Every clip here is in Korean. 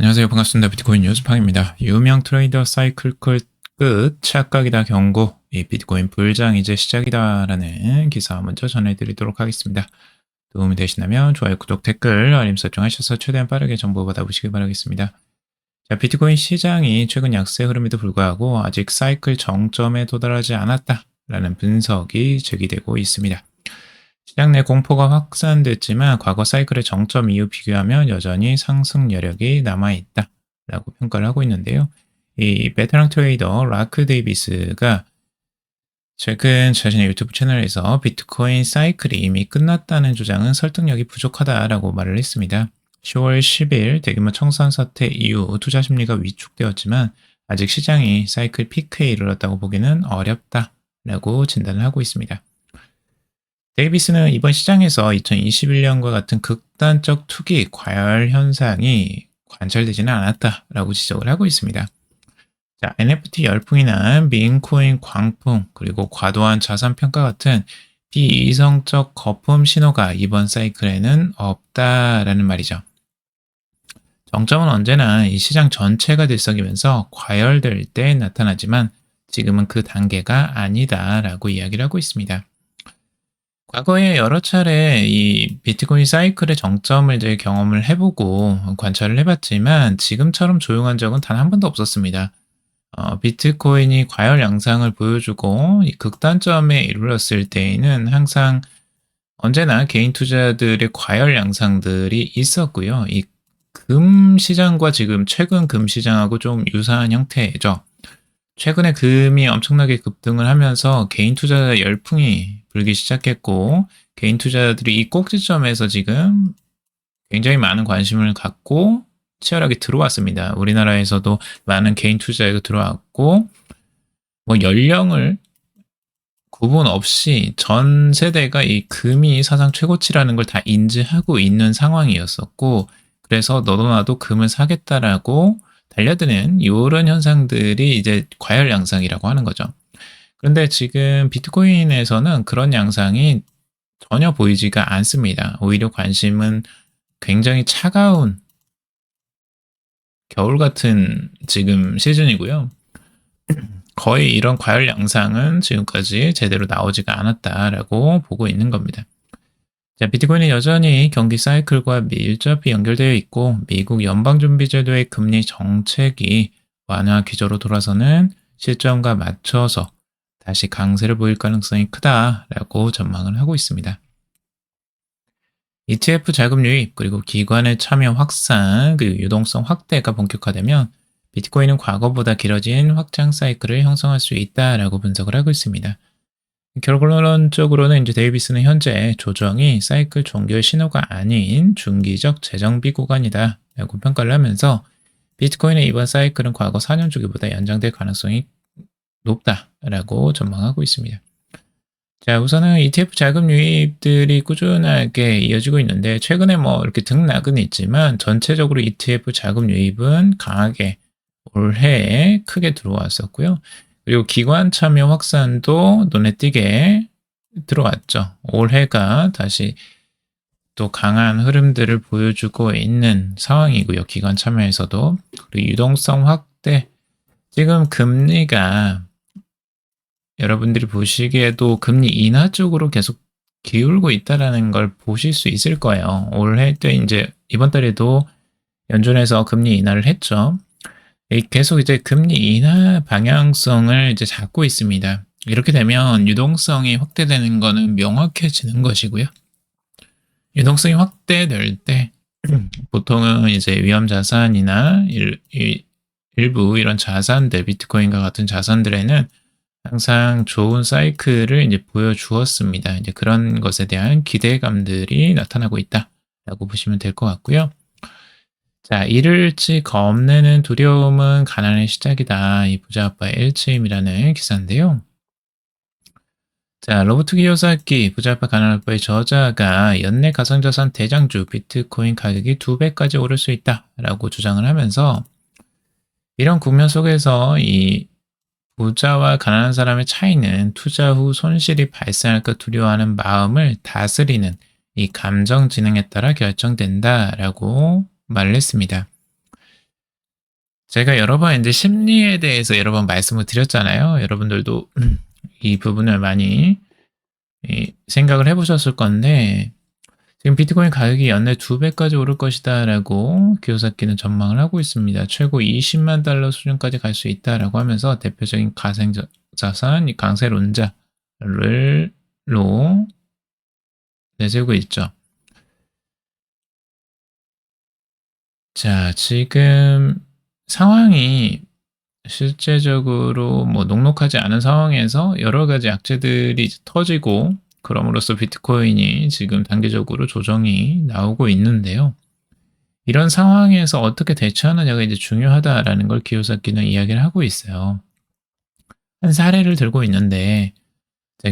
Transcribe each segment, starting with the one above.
안녕하세요. 반갑습니다. 비트코인 뉴스팡입니다. 유명 트레이더 사이클 끝 착각이다 경고. 이 비트코인 불장 이제 시작이다 라는 기사 먼저 전해드리도록 하겠습니다. 도움이 되시다면 좋아요, 구독, 댓글, 알림 설정 하셔서 최대한 빠르게 정보 받아보시길 바라겠습니다. 자, 비트코인 시장이 최근 약세 흐름에도 불구하고 아직 사이클 정점에 도달하지 않았다 라는 분석이 제기되고 있습니다. 시장 내 공포가 확산됐지만 과거 사이클의 정점 이후 비교하면 여전히 상승 여력이 남아있다 라고 평가를 하고 있는데요. 이 베테랑 트레이더 라크 데이비스가 최근 자신의 유튜브 채널에서 비트코인 사이클이 이미 끝났다는 주장은 설득력이 부족하다라고 말을 했습니다. 10월 10일 대규모 청산 사태 이후 투자 심리가 위축되었지만 아직 시장이 사이클 피크에 이르렀다고 보기는 어렵다라고 진단을 하고 있습니다. 데이비스는 이번 시장에서 2021년과 같은 극단적 투기 과열 현상이 관찰되지는 않았다라고 지적을 하고 있습니다. 자, NFT 열풍이나 민코인 광풍, 그리고 과도한 자산 평가 같은 비이성적 거품 신호가 이번 사이클에는 없다라는 말이죠. 정점은 언제나 이 시장 전체가 들썩이면서 과열될 때 나타나지만 지금은 그 단계가 아니다라고 이야기를 하고 있습니다. 과거에 여러 차례 이 비트코인 사이클의 정점을 이제 경험을 해보고 관찰을 해봤지만 지금처럼 조용한 적은 단 한 번도 없었습니다. 어, 비트코인이 과열 양상을 보여주고 이 극단점에 이르렀을 때에는 항상 언제나 개인 투자들의 과열 양상들이 있었고요. 이 금 시장과 지금 최근 금 시장하고 좀 유사한 형태죠. 최근에 금이 엄청나게 급등을 하면서 개인 투자 열풍이 불기 시작했고 개인 투자들이 이 꼭지점에서 지금 굉장히 많은 관심을 갖고 치열하게 들어왔습니다. 우리나라에서도 많은 개인 투자가 들어왔고 뭐 연령을 구분 없이 전 세대가 이 금이 사상 최고치라는 걸 다 인지하고 있는 상황이었었고 그래서 너도 나도 금을 사겠다라고 달려드는 이런 현상들이 이제 과열 양상이라고 하는 거죠. 그런데 지금 비트코인에서는 그런 양상이 전혀 보이지가 않습니다. 오히려 관심은 굉장히 차가운 겨울 같은 지금 시즌이고요. 거의 이런 과열 양상은 지금까지 제대로 나오지가 않았다라고 보고 있는 겁니다. 자, 비트코인은 여전히 경기 사이클과 밀접히 연결되어 있고 미국 연방준비제도의 금리 정책이 완화 기조로 돌아서는 시점과 맞춰서 다시 강세를 보일 가능성이 크다라고 전망을 하고 있습니다. ETF 자금 유입 그리고 기관의 참여 확산 그리고 유동성 확대가 본격화되면 비트코인은 과거보다 길어진 확장 사이클을 형성할 수 있다라고 분석을 하고 있습니다. 결론적으로는 이제 데이비스는 현재 조정이 사이클 종교의 신호가 아닌 중기적 재정비 구간이다 라고 평가를 하면서 비트코인의 이번 사이클은 과거 4년 주기보다 연장될 가능성이 높다라고 전망하고 있습니다. 자, 우선은 ETF 자금 유입들이 꾸준하게 이어지고 있는데 최근에 뭐 이렇게 등락은 있지만 전체적으로 ETF 자금 유입은 강하게 올해에 크게 들어왔었고요. 그리고 기관 참여 확산도 눈에 띄게 들어왔죠. 올해가 다시 또 강한 흐름들을 보여주고 있는 상황이고요. 기관 참여에서도. 그리고 유동성 확대. 지금 금리가 여러분들이 보시기에도 금리 인하 쪽으로 계속 기울고 있다라는 걸 보실 수 있을 거예요. 올해 때 이제 이번 달에도 연준에서 금리 인하를 했죠. 계속 이제 금리 인하 방향성을 이제 잡고 있습니다. 이렇게 되면 유동성이 확대되는 것은 명확해지는 것이고요. 유동성이 확대될 때 보통은 이제 위험 자산이나 일, 일 부 이런 자산들, 비트코인과 같은 자산들에는 항상 좋은 사이클을 이제 보여주었습니다. 이제 그런 것에 대한 기대감들이 나타나고 있다라고 보시면 될 것 같고요. 자, 이를지 겁내는 두려움은 가난의 시작이다. 이 부자 아빠의 일침이라는 기사인데요. 자, 로버트 기요사키 부자 아빠 가난 아빠의 저자가 연내 가상자산 대장주 비트코인 가격이 두 배까지 오를 수 있다라고 주장을 하면서 이런 국면 속에서 이 부자와 가난한 사람의 차이는 투자 후 손실이 발생할까 두려워하는 마음을 다스리는 이 감정 지능에 따라 결정된다라고 말을 했습니다. 제가 여러 번 이제 심리에 대해서 여러 번 말씀을 드렸잖아요. 여러분들도 이 부분을 많이 이 생각을 해보셨을 건데 지금 비트코인 가격이 연내 두 배까지 오를 것이다라고 기요사키는 전망을 하고 있습니다. 최고 20만 달러 수준까지 갈 수 있다라고 하면서 대표적인 가생 자산, 이 강세론자를 로 내세우고 있죠. 자, 지금 상황이 실제적으로 뭐 녹록하지 않은 상황에서 여러 가지 악재들이 터지고 그럼으로써 비트코인이 지금 단계적으로 조정이 나오고 있는데요. 이런 상황에서 어떻게 대처하느냐가 이제 중요하다라는 걸 기요사키는 이야기를 하고 있어요. 한 사례를 들고 있는데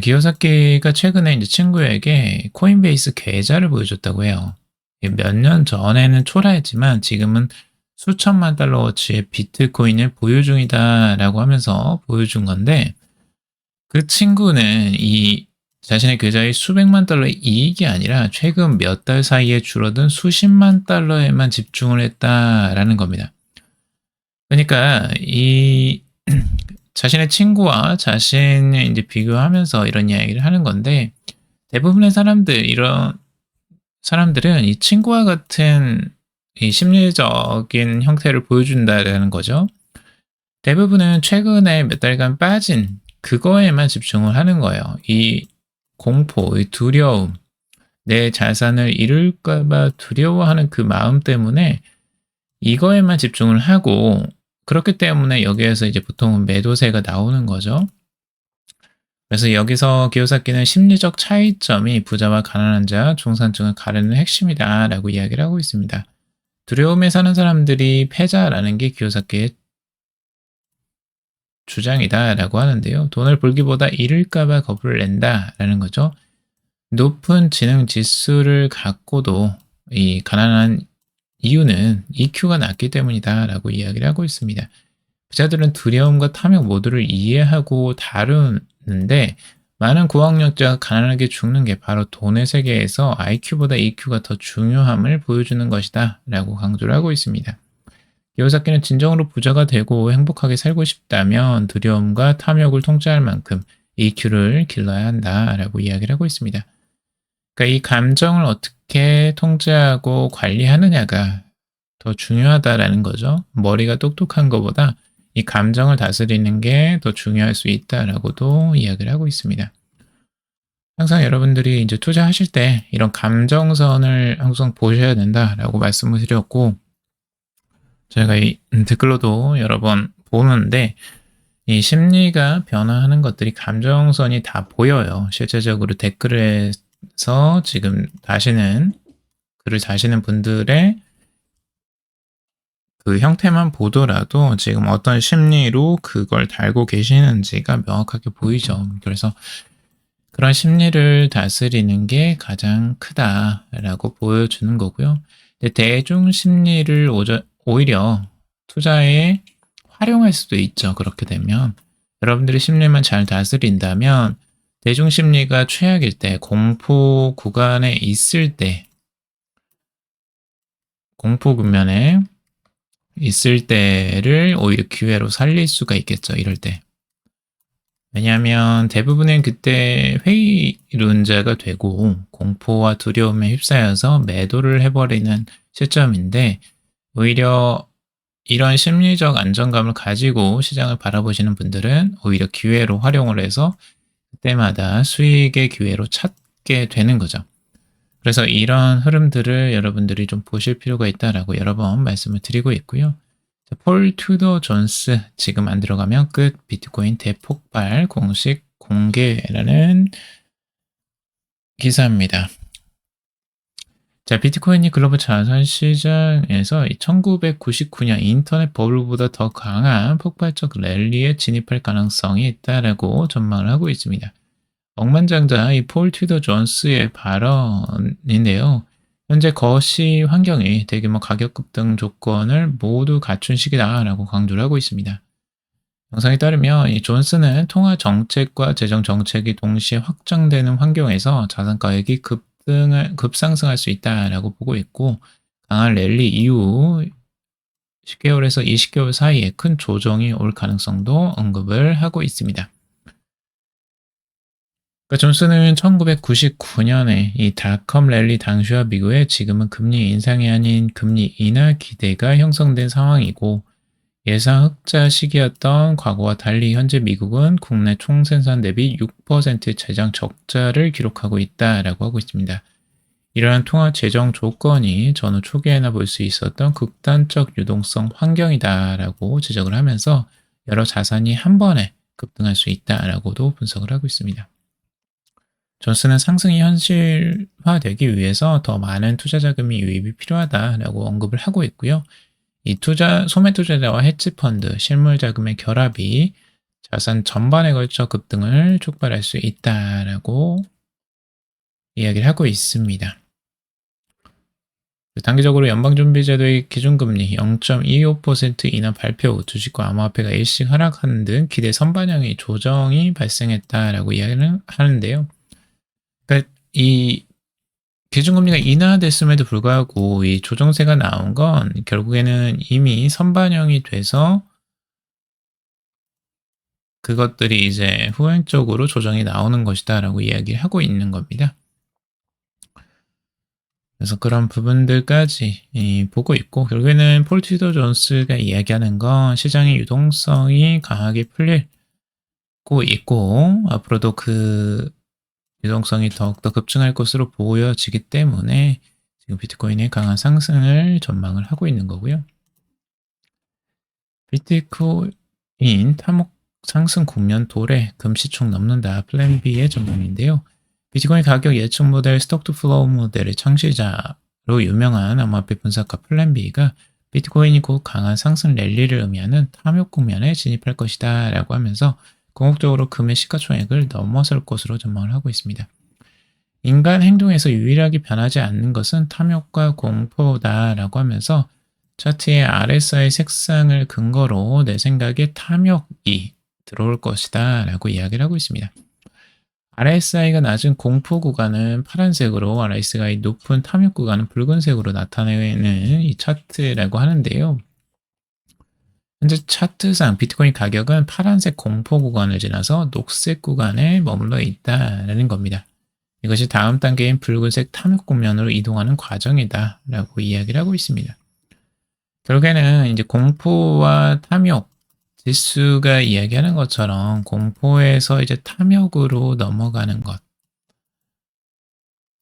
기요사키가 최근에 이제 친구에게 코인베이스 계좌를 보여줬다고 해요. 몇 년 전에는 초라했지만 지금은 수천만 달러어치의 비트코인을 보유 중이다라고 하면서 보여준 건데 그 친구는 이 자신의 계좌의 수백만 달러의 이익이 아니라 최근 몇 달 사이에 줄어든 수십만 달러에만 집중을 했다라는 겁니다. 그러니까 이 자신의 친구와 자신을 이제 비교하면서 이런 이야기를 하는 건데 대부분의 사람들 이런 사람들은 이 친구와 같은 이 심리적인 형태를 보여준다라는 거죠. 대부분은 최근에 몇 달간 빠진 그거에만 집중을 하는 거예요. 이 공포, 이 두려움, 내 자산을 잃을까봐 두려워하는 그 마음 때문에 이거에만 집중을 하고 그렇기 때문에 여기에서 이제 보통은 매도세가 나오는 거죠. 그래서 여기서 기요사키는 심리적 차이점이 부자와 가난한 자, 중산층을 가르는 핵심이다 라고 이야기를 하고 있습니다. 두려움에 사는 사람들이 패자라는 게 기요사키의 주장이다 라고 하는데요. 돈을 벌기보다 잃을까봐 겁을 낸다 라는 거죠. 높은 지능 지수를 갖고도 이 가난한 이유는 EQ가 낮기 때문이다 라고 이야기를 하고 있습니다. 부자들은 두려움과 탐욕 모두를 이해하고 다 루는데 많은 고학력자가 가난하게 죽는 게 바로 돈의 세계에서 IQ보다 EQ가 더 중요함을 보여주는 것이다 라고 강조를 하고 있습니다. 요사키는 진정으로 부자가 되고 행복하게 살고 싶다면 두려움과 탐욕을 통제할 만큼 EQ를 길러야 한다라고 이야기를 하고 있습니다. 그러니까 이 감정을 어떻게 통제하고 관리하느냐가 더 중요하다라는 거죠. 머리가 똑똑한 것보다 이 감정을 다스리는 게 더 중요할 수 있다라고도 이야기를 하고 있습니다. 항상 여러분들이 이제 투자하실 때 이런 감정선을 항상 보셔야 된다라고 말씀을 드렸고, 저희가 이 댓글로도 여러 번 보는데, 이 심리가 변화하는 것들이 감정선이 다 보여요. 실제적으로 댓글에 서 지금 다시는 글을 다시는 분들의 그 형태만 보더라도 지금 어떤 심리로 그걸 달고 계시는지가 명확하게 보이죠. 그래서 그런 심리를 다스리는 게 가장 크다라고 보여주는 거고요. 대중 심리를 오히려 투자에 활용할 수도 있죠. 그렇게 되면 여러분들이 심리만 잘 다스린다면 대중 심리가 최악일 때, 공포 구간에 있을 때, 공포 국면에 있을 때를 오히려 기회로 살릴 수가 있겠죠. 이럴 때. 왜냐하면 대부분은 그때 회의론자가 되고 공포와 두려움에 휩싸여서 매도를 해버리는 시점인데 오히려 이런 심리적 안정감을 가지고 시장을 바라보시는 분들은 오히려 기회로 활용을 해서 그때마다 수익의 기회로 찾게 되는 거죠. 그래서 이런 흐름들을 여러분들이 좀 보실 필요가 있다라고 여러 번 말씀을 드리고 있고요. 폴 투더 존스 지금 안 들어가면 끝 비트코인 대폭발 공식 공개라는 기사입니다. 자, 비트코인이 글로벌 자산 시장에서 1999년 인터넷 버블보다 더 강한 폭발적 랠리에 진입할 가능성이 있다라고 전망을 하고 있습니다. 억만장자 이 폴 튜더 존스의 발언인데요. 현재 거시 환경이 대규모 가격 급등 조건을 모두 갖춘 시기다라고 강조를 하고 있습니다. 영상에 따르면 이 존스는 통화 정책과 재정 정책이 동시에 확장되는 환경에서 자산 가격이 급 급상승할 수 있다라고 보고 있고 강한 랠리 이후 10개월에서 20개월 사이에 큰 조정이 올 가능성도 언급을 하고 있습니다. 그러니까 존스는 1999년에 이 닷컴 랠리 당시와 비교해 지금은 금리 인상이 아닌 금리 인하 기대가 형성된 상황이고 예상 흑자 시기였던 과거와 달리 현재 미국은 국내 총생산 대비 6% 재정 적자를 기록하고 있다라고 하고 있습니다. 이러한 통화 재정 조건이 전후 초기에나 볼 수 있었던 극단적 유동성 환경이다라고 지적을 하면서 여러 자산이 한 번에 급등할 수 있다라고도 분석을 하고 있습니다. 존스는 상승이 현실화되기 위해서 더 많은 투자 자금이 유입이 필요하다라고 언급을 하고 있고요. 이 투자, 소매 투자자와 헤지 펀드, 실물 자금의 결합이 자산 전반에 걸쳐 급등을 촉발할 수 있다라고 이야기를 하고 있습니다. 단기적으로 연방준비제도의 기준금리 0.25% 인하 발표 후 주식과 암호화폐가 일씩 하락하는 등 기대 선반영의 조정이 발생했다라고 이야기를 하는데요. 그러니까 이 기준금리가 인하됐음에도 불구하고 이 조정세가 나온 건 결국에는 이미 선반영이 돼서 그것들이 이제 후행적으로 조정이 나오는 것이다 라고 이야기를 하고 있는 겁니다. 그래서 그런 부분들까지 보고 있고 결국에는 폴 티더 존스가 이야기하는 건 시장의 유동성이 강하게 풀리고 있고 앞으로도 그 유동성이 더욱더 급증할 것으로 보여지기 때문에 지금 비트코인의 강한 상승을 전망을 하고 있는 거고요. 비트코인 탐욕 상승 국면 도래 금시총 넘는다 플랜 B의 전망인데요. 비트코인 가격 예측 모델 스톡 투 플로우 모델의 창시자로 유명한 암호화폐 분석가 플랜 B가 비트코인이 곧 강한 상승 랠리를 의미하는 탐욕 국면에 진입할 것이다 라고 하면서 궁극적으로 금의 시가총액을 넘어설 것으로 전망을 하고 있습니다. 인간 행동에서 유일하게 변하지 않는 것은 탐욕과 공포다라고 하면서 차트의 RSI 색상을 근거로 내 생각에 탐욕이 들어올 것이다 라고 이야기를 하고 있습니다. RSI가 낮은 공포 구간은 파란색으로 RSI가 높은 탐욕 구간은 붉은색으로 나타내는 이 차트라고 하는데요. 현재 차트상 비트코인 가격은 파란색 공포 구간을 지나서 녹색 구간에 머물러 있다라는 겁니다. 이것이 다음 단계인 붉은색 탐욕 국면으로 이동하는 과정이다라고 이야기를 하고 있습니다. 결국에는 이제 공포와 탐욕 지수가 이야기하는 것처럼 공포에서 이제 탐욕으로 넘어가는 것.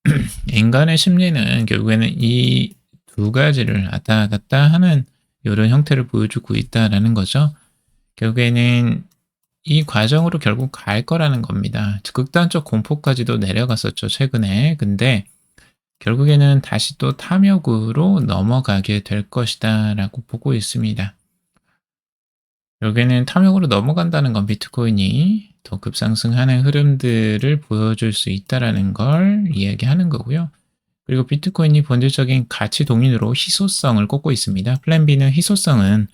인간의 심리는 결국에는 이 두 가지를 왔다 갔다 하는 이런 형태를 보여주고 있다라는 거죠. 결국에는 이 과정으로 결국 갈 거라는 겁니다. 극단적 공포까지도 내려갔었죠, 최근에. 근데 결국에는 다시 또 탐욕으로 넘어가게 될 것이다 라고 보고 있습니다. 여기는 탐욕으로 넘어간다는 건 비트코인이 더 급상승하는 흐름들을 보여줄 수 있다라는 걸 이야기하는 거고요. 그리고 비트코인이 본질적인 가치 동인으로 희소성을 꼽고 있습니다. 플랜 B는 희소성은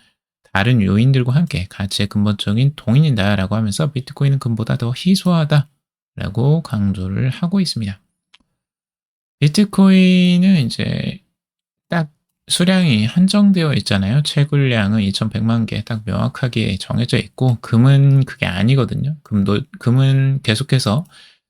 다른 요인들과 함께 가치의 근본적인 동인이다 라고 하면서 비트코인은 금보다 더 희소하다 라고 강조를 하고 있습니다. 비트코인은 이제 딱 수량이 한정되어 있잖아요. 채굴량은 2100만 개 딱 명확하게 정해져 있고 금은 그게 아니거든요. 금도 금은 계속해서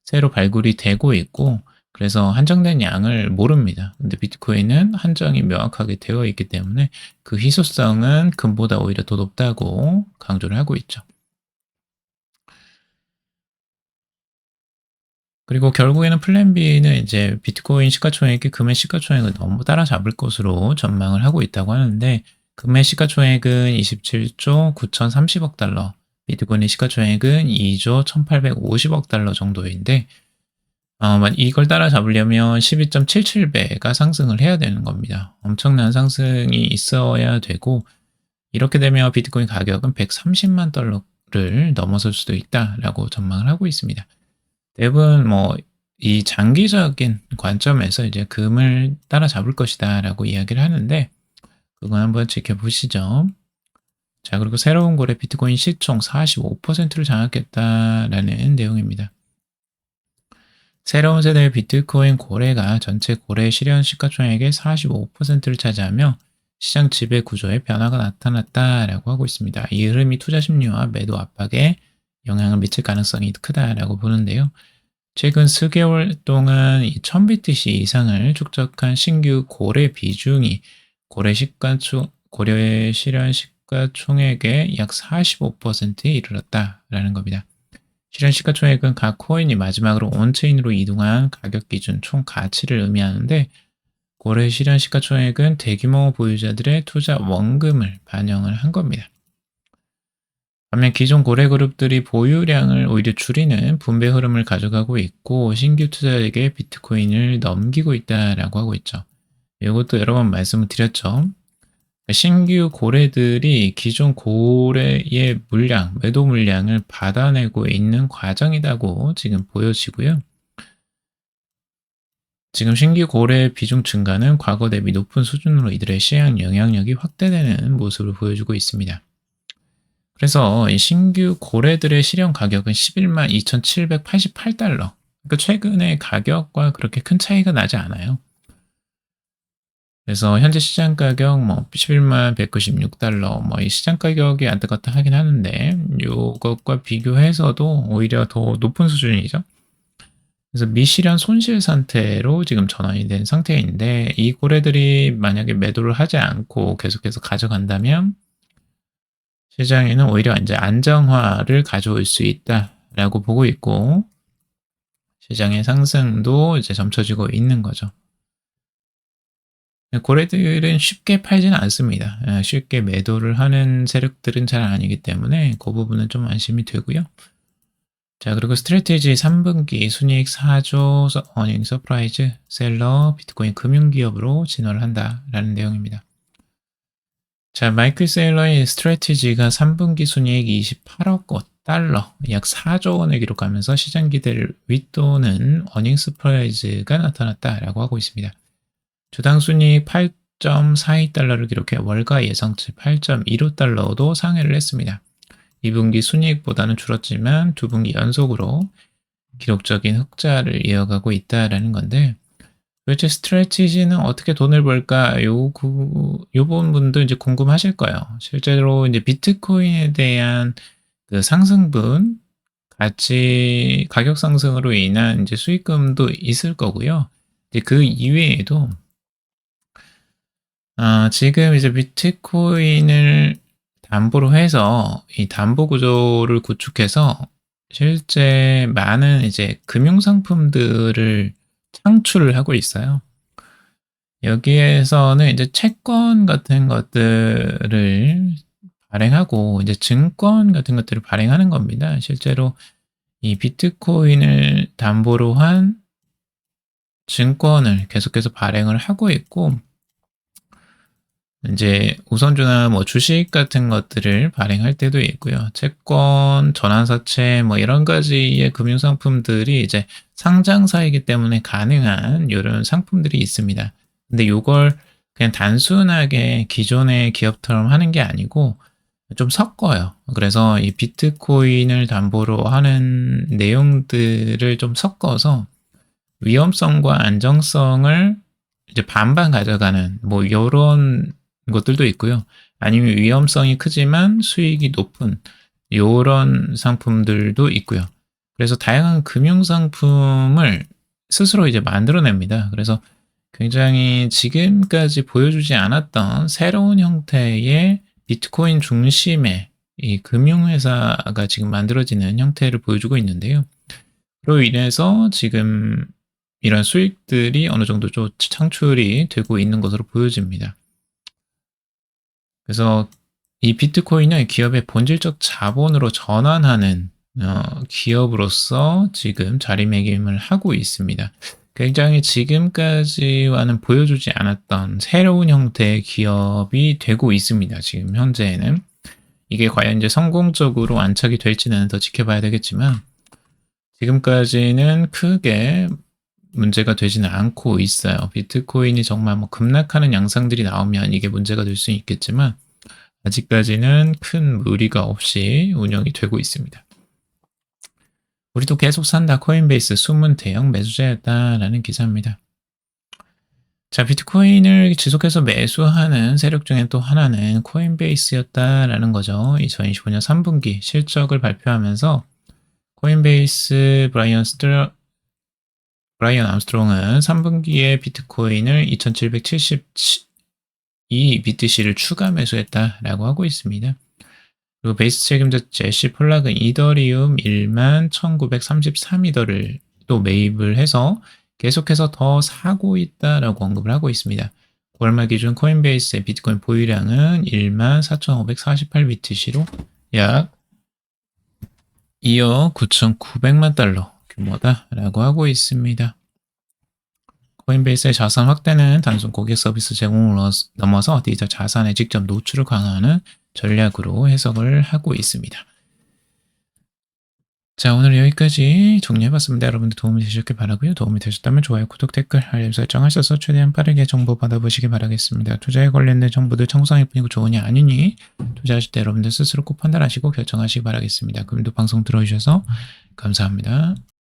새로 발굴이 되고 있고 그래서 한정된 양을 모릅니다. 근데 비트코인은 한정이 명확하게 되어 있기 때문에 그 희소성은 금보다 오히려 더 높다고 강조를 하고 있죠. 그리고 결국에는 플랜 B는 이제 비트코인 시가총액이 금의 시가총액을 너무 따라잡을 것으로 전망을 하고 있다고 하는데 금의 시가총액은 27조 9,030억 달러, 비트코인의 시가총액은 2조 1,850억 달러 정도인데 어, 이걸 따라잡으려면 12.77배가 상승을 해야 되는 겁니다. 엄청난 상승이 있어야 되고 이렇게 되면 비트코인 가격은 130만 달러를 넘어설 수도 있다라고 전망을 하고 있습니다. 대부분 뭐이 장기적인 관점에서 이제 금을 따라잡을 것이다라고 이야기를 하는데 그건 한번 지켜보시죠. 자, 그리고 새로운 고래 비트코인 시총 45%를 장악했다라는 내용입니다. 새로운 세대의 비트코인 고래가 전체 고래 실현 시가총액의 45%를 차지하며 시장 지배 구조에 변화가 나타났다라고 하고 있습니다. 이 흐름이 투자 심리와 매도 압박에 영향을 미칠 가능성이 크다라고 보는데요. 최근 수개월 동안 1000BTC 이상을 축적한 신규 고래 비중이 고래 시가총, 고려 실현 시가총액의 약 45%에 이르렀다라는 겁니다. 실현 시가총액은 각 코인이 마지막으로 온체인으로 이동한 가격 기준 총 가치를 의미하는데 고래 실현 시가총액은 대규모 보유자들의 투자 원금을 반영을 한 겁니다. 반면 기존 고래 그룹들이 보유량을 오히려 줄이는 분배 흐름을 가져가고 있고 신규 투자에게 비트코인을 넘기고 있다라고 하고 있죠. 이것도 여러 번 말씀을 드렸죠. 신규 고래들이 기존 고래의 물량, 매도 물량을 받아내고 있는 과정이라고 지금 보여지고요. 지금 신규 고래 비중 증가는 과거 대비 높은 수준으로 이들의 시장 영향력이 확대되는 모습을 보여주고 있습니다. 그래서 이 신규 고래들의 실현 가격은 11만 2,788달러. 그러니까 최근에 가격과 그렇게 큰 차이가 나지 않아요. 그래서 현재 시장 가격 뭐 11만 196달러 뭐 이 시장 가격이 안타깝다 하긴 하는데 이것과 비교해서도 오히려 더 높은 수준이죠. 그래서 미실현 손실 상태로 지금 전환이 된 상태인데 이 고래들이 만약에 매도를 하지 않고 계속해서 가져간다면 시장에는 오히려 이제 안정화를 가져올 수 있다라고 보고 있고 시장의 상승도 이제 점쳐지고 있는 거죠. 고래들은 쉽게 팔지는 않습니다. 예, 쉽게 매도를 하는 세력들은 잘 아니기 때문에 그 부분은 좀 안심이 되고요. 자, 그리고 스트레티지 3분기 순이익 4조 어닝 서프라이즈 셀러 비트코인 금융기업으로 진화를 한다라는 내용입니다. 자, 마이클 셀러의 스트레티지가 3분기 순이익 28억 달러, 약 4조 원을 기록하면서 시장 기대를 윗도는 어닝 서프라이즈가 나타났다라고 하고 있습니다. 주당 순이익 8.42달러를 기록해 월가 예상치 8.15달러도 상회를 했습니다. 2분기 순이익보다는 줄었지만 두 분기 연속으로 기록적인 흑자를 이어가고 있다라는 건데 도대체 스트레치지는 어떻게 돈을 벌까? 요, 그, 요 부분도 이제 궁금하실 거예요. 실제로 이제 비트코인에 대한 그 상승분, 가치, 가격 상승으로 인한 이제 수익금도 있을 거고요. 이제 그 이외에도, 어, 지금 이제 비트코인을 담보로 해서 이 담보 구조를 구축해서 실제 많은 이제 금융 상품들을 창출을 하고 있어요. 여기에서는 이제 채권 같은 것들을 발행하고 이제 증권 같은 것들을 발행하는 겁니다. 실제로 이 비트코인을 담보로 한 증권을 계속해서 발행을 하고 있고 이제 우선주나 뭐 주식 같은 것들을 발행할 때도 있고요. 채권, 전환사채 뭐 이런 가지의 금융상품들이 이제 상장사이기 때문에 가능한 이런 상품들이 있습니다. 근데 이걸 그냥 단순하게 기존의 기업처럼 하는 게 아니고 좀 섞어요. 그래서 이 비트코인을 담보로 하는 내용들을 좀 섞어서 위험성과 안정성을 이제 반반 가져가는 뭐 이런 것들도 있고요. 아니면 위험성이 크지만 수익이 높은 이런 상품들도 있고요. 그래서 다양한 금융 상품을 스스로 이제 만들어냅니다. 그래서 굉장히 지금까지 보여주지 않았던 새로운 형태의 비트코인 중심의 이 금융회사가 지금 만들어지는 형태를 보여주고 있는데요. 그로 인해서 지금 이런 수익들이 어느 정도 좀 창출이 되고 있는 것으로 보여집니다. 그래서 이 비트코인은 기업의 본질적 자본으로 전환하는 어, 기업으로서 지금 자리매김을 하고 있습니다. 굉장히 지금까지와는 보여주지 않았던 새로운 형태의 기업이 되고 있습니다. 지금 현재는. 이게 과연 이제 성공적으로 안착이 될지는 더 지켜봐야 되겠지만, 지금까지는 크게 문제가 되지는 않고 있어요. 비트코인이 정말 뭐 급락하는 양상들이 나오면 이게 문제가 될 수 있겠지만 아직까지는 큰 무리가 없이 운영이 되고 있습니다. 우리도 계속 산다 코인베이스 숨은 대형 매수자였다라는 기사입니다. 자, 비트코인을 지속해서 매수하는 세력 중에 또 하나는 코인베이스였다라는 거죠. 2025년 3분기 실적을 발표하면서 코인베이스 브라이언 스트러 브라이언 암스트롱은 3분기에 비트코인을 2772 BTC를 추가 매수했다라고 하고 있습니다. 그리고 베이스 책임자 제시 폴락은 이더리움 1만 1933이더를 또 매입을 해서 계속해서 더 사고 있다라고 언급을 하고 있습니다. 월말 기준 코인베이스의 비트코인 보유량은 1만 4,548 BTC로 약 2억 9,900만 달러 규모다라고 하고 있습니다. 코인베이스의 자산 확대는 단순 고객 서비스 제공을 넘어서 디지털 자산의 직접 노출을 강화하는 전략으로 해석을 하고 있습니다. 자, 오늘 여기까지 정리해봤습니다. 여러분들 도움이 되셨길 바라고요. 도움이 되셨다면 좋아요, 구독, 댓글, 알림 설정하셔서 최대한 빠르게 정보 받아보시기 바라겠습니다. 투자에 관련된 정보들 청소할 뿐이고 조언이 아니니 투자하실 때 여러분들 스스로 꼭 판단하시고 결정하시기 바라겠습니다. 그럼도 방송 들어주셔서 감사합니다.